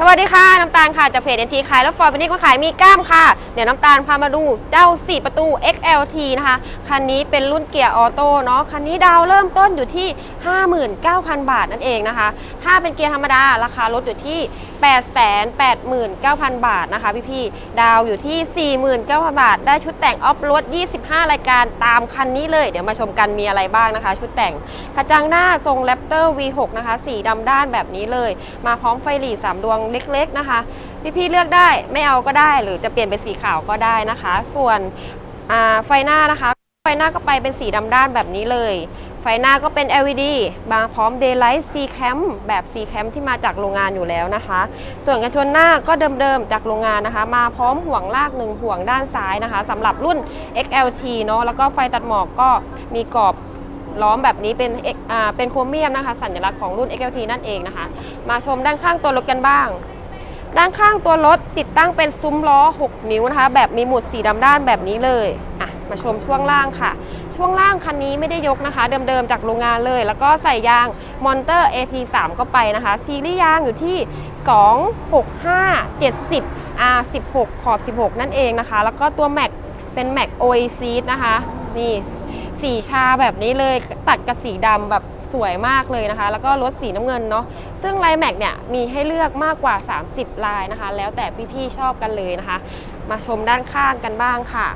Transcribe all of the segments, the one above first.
สวัสดีค่ะน้ำตาลค่ะจากเพจ NT ขายรถฟอร์ดวันนี้มาขายมีกล้ามค่ะ เดี๋ยวน้ำตาลพามาดูเจ้า 4 ประตู XLT นะคะคันนี้เป็นรุ่นเกียร์ออโต้เนาะคันนี้ดาวเริ่มต้นอยู่ที่ 59,000 บาทนั่นเองนะคะ ถ้าเป็นเกียร์ธรรมดาราคารถอยู่ที่ 889,000 บาทนะคะพี่ๆดาวอยู่ที่ 49,000 บาท ได้ชุดแต่งออฟรถ 25 รายการตามคันนี้เลย เดี๋ยวมาชมกันมีอะไรบ้างนะคะ ชุดแต่งกระจังหน้าทรงแรปเตอร์ V6 นะคะสีดำด้านแบบนี้เลย มาพร้อมไฟหลีสามดวงเล็กๆนะคะพี่ๆเลือกได้ไม่เอาก็ได้ หรือจะเปลี่ยนเป็นสีขาวก็ได้นะคะ ส่วนไฟหน้านะคะ ไฟหน้าก็ไปเป็นสีดำด้านแบบนี้เลย ไฟหน้าก็เป็น LED มาพร้อม Daylight C Cam แบบ C Cam ที่มาจากโรงงานอยู่แล้วนะคะ ส่วนกันชนหน้าก็เดิมๆจากโรงงานนะคะ มาพร้อมห่วงลากหนึ่งห่วงด้านซ้ายนะคะสำหรับรุ่น XLT เนาะแล้วก็ไฟตัดหมอกก็มีกรอบ ล้อมแบบนี้เป็น X อ่าเป็นโครเมียมนะคะ สัญลักษณ์ของรุ่น XLT นั่นเองนะคะ มาชมด้านข้างตัวรถกันบ้าง ด้านข้างตัวรถติดตั้งเป็นซุ้มล้อ 6 นิ้วนะคะ แบบมีหมุดสีดำด้านแบบนี้เลยอะมาชมช่วงล่างค่ะ ช่วงล่างคันนี้ไม่ได้ยกนะคะ เดิมๆจากโรงงานเลย แล้วก็ใส่ยางมอนเตอร์ AT3 เข้าไปนะคะ ซีรีส์ยางอยู่ที่ 265 70 R16 ขอบ 16 นั่นเองนะคะ แล้วก็ตัวแม็กเป็นแม็ก Oasis นะคะนี่ สีชาแบบนี้เลยตัดกับสีดำแบบสวยมากเลยนะคะ แล้วก็รถสีน้ำเงินเนาะซึ่งไลแม็กเนี่ยมีให้เลือกมากกว่า 30 ลายนะคะ แล้วแต่พี่ๆชอบกันเลยนะคะ มาชมด้านข้างกันบ้างค่ะ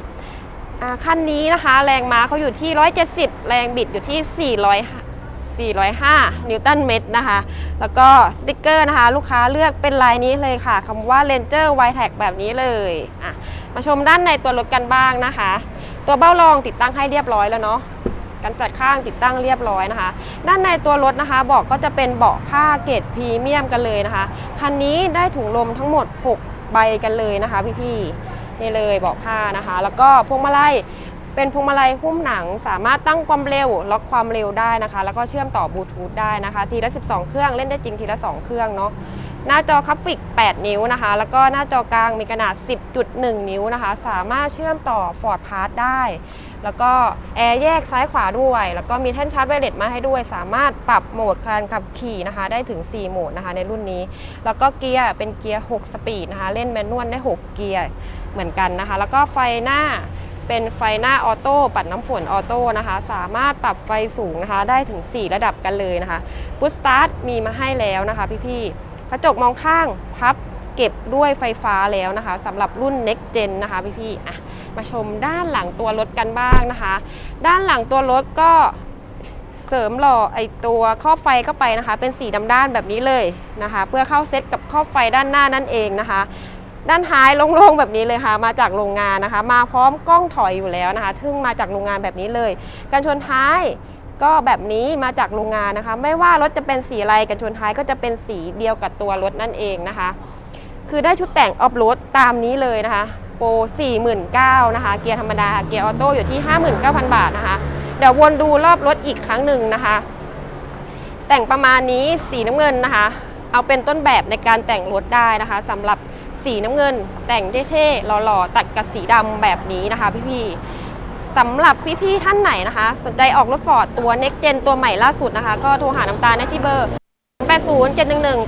คันนี้นะคะ แรงม้าเขาอยู่ที่ 170 แรงบิดอยู่ที่400 405 นิวตันเมตรนะคะ แล้วก็สติกเกอร์นะคะ ลูกค้าเลือกเป็นลายนี้เลยค่ะคำว่า Ranger w i t e t แบบนี้เลยอะมาชมด้านในตัวรถกันบ้างนะคะ ตัวเบ้ารองติดตั้งให้เรียบร้อยแล้วเนาะกันสัดข้างติดตั้งเรียบร้อยนะคะ ด้านในตัวรถนะคะเบอกก็จะเป็นเบาะผ้าเกรดพรีเมียมกันเลยนะคะ คันนี้ได้ถุงลมทั้งหมด 6 ใบกันเลยนะคะพี่ๆนี่เลยเบาะผ้านะคะ แล้วก็พวงมาลัย เป็นพวงมาลัยหุ้มหนังสามารถตั้งความเร็วล็อกความเร็วได้นะคะ แล้วก็เชื่อมต่อบลูทูธได้นะคะ ทีละ 12 เครื่องเล่นได้จริงทีละ 2 เครื่องเนาะหน้าจอคัพฟิก 8 นิ้วนะคะ แล้วก็หน้าจอกลางมีขนาด 10.1 นิ้วนะคะ สามารถเชื่อมต่อ Ford Pass ได้ แล้วก็แอร์แยกซ้ายขวาด้วย แล้วก็มีแท่นชาร์จไวเลสมาให้ด้วย สามารถปรับโหมดการขับขี่นะคะ ได้ถึง 4 โหมดนะคะ ในรุ่นนี้ แล้วก็เกียร์เป็นเกียร์ 6 สปีดนะคะ เล่นแมนนวลได้ 6 เกียร์เหมือนกันนะคะ แล้วก็ไฟหน้า เป็นไฟหน้าออโต้ปัดน้ำฝนออโต้นะคะ สามารถปรับไฟสูงนะคะ ได้ถึง 4 ระดับกันเลยนะคะพุชสตาร์ทมีมาให้แล้วนะคะ พี่ๆกระจกมองข้างพับเก็บด้วยไฟฟ้าแล้วนะคะสำหรับรุ่น Next Gen นะคะพี่ๆอะมาชมด้านหลังตัวรถกันบ้างนะคะ ด้านหลังตัวรถก็เสริมหล่อไอตัวครอบไฟเข้าไปนะคะ เป็นสีดำด้านแบบนี้เลยนะคะ เพื่อเข้าเซตกับครอบไฟด้านหน้านั่นเองนะคะ ด้านท้ายโล่งๆแบบนี้เลยค่ะ มาจากโรงงานนะคะ มาพร้อมกล้องถอยอยู่แล้วนะคะ ซึ่งมาจากโรงงานแบบนี้เลย กันชนท้ายก็แบบนี้มาจากโรงงานนะคะ ไม่ว่ารถจะเป็นสีอะไรกันชนท้ายก็จะเป็นสีเดียวกับตัวรถนั่นเองนะคะ คือได้ชุดแต่งออฟโรดตามนี้เลยนะคะ โปร 49,000นะคะ เกียร์ธรรมดาเกียร์ออโต้อยู่ที่ 59,000 บาทนะคะ เดี๋ยววนดูรอบรถอีกครั้งหนึ่งนะคะ แต่งประมาณนี้สีน้ำเงินนะคะ เอาเป็นต้นแบบในการแต่งรถได้นะคะสำหรับ สีน้ำเงิน แต่งเท่ๆหล่อๆ ตัดกับสีดำแบบนี้นะคะพี่ๆสำหรับพี่ๆท่านไหนนะคะ สนใจออกรถฟอร์ดตัว Next Gen ตัวใหม่ล่าสุดนะคะ ก็โทรหาน้ำตาลได้ที่เบอร์ 80 711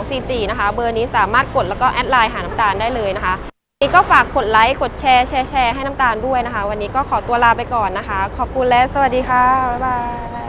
8244 นะคะ เบอร์นี้สามารถกดแล้วก็แอดไลน์หาน้ำตาลได้เลยนะคะนนี้ก็ฝากกดไลค์กดแชร์แชร์แชร์ให้น้ำตาลด้วยนะคะ วันนี้ก็ขอตัวลาไปก่อนนะคะ ขอบคุณและสวัสดีค่ะ บ๊ายบาย